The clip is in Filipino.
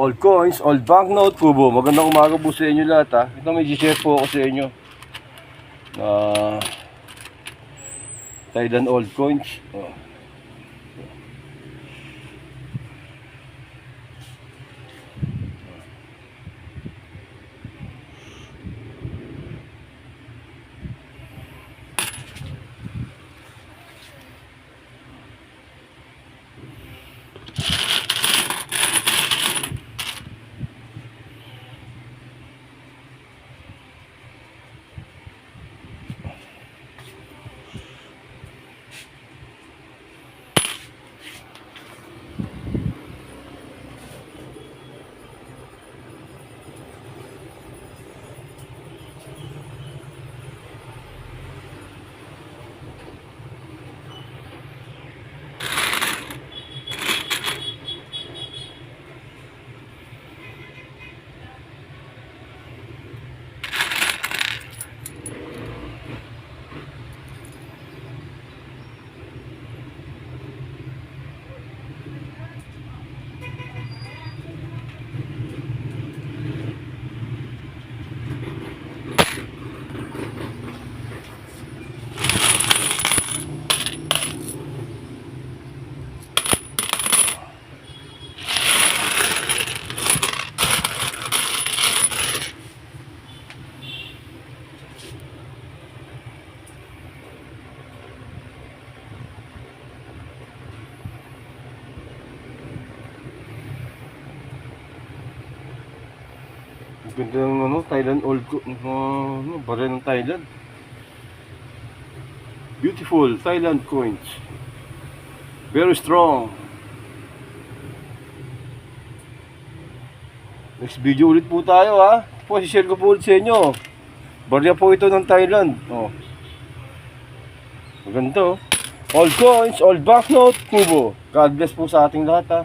Old coins, old banknote, kubo. Magandang umaga po sa inyo lahat ha. Ito may share po ako sa inyo. Na Thailand old coins. Oh. Ganda ng ano, Thailand old uh, ano, baril ng Thailand. Beautiful Thailand coins. Very strong. Next video ulit po tayo ha. Po, share ko po ulit sa inyo. Barya po ito ng Thailand. Oh. Maganda oh. All coins, all banknote, kubo. God bless po sa ating lahat ha.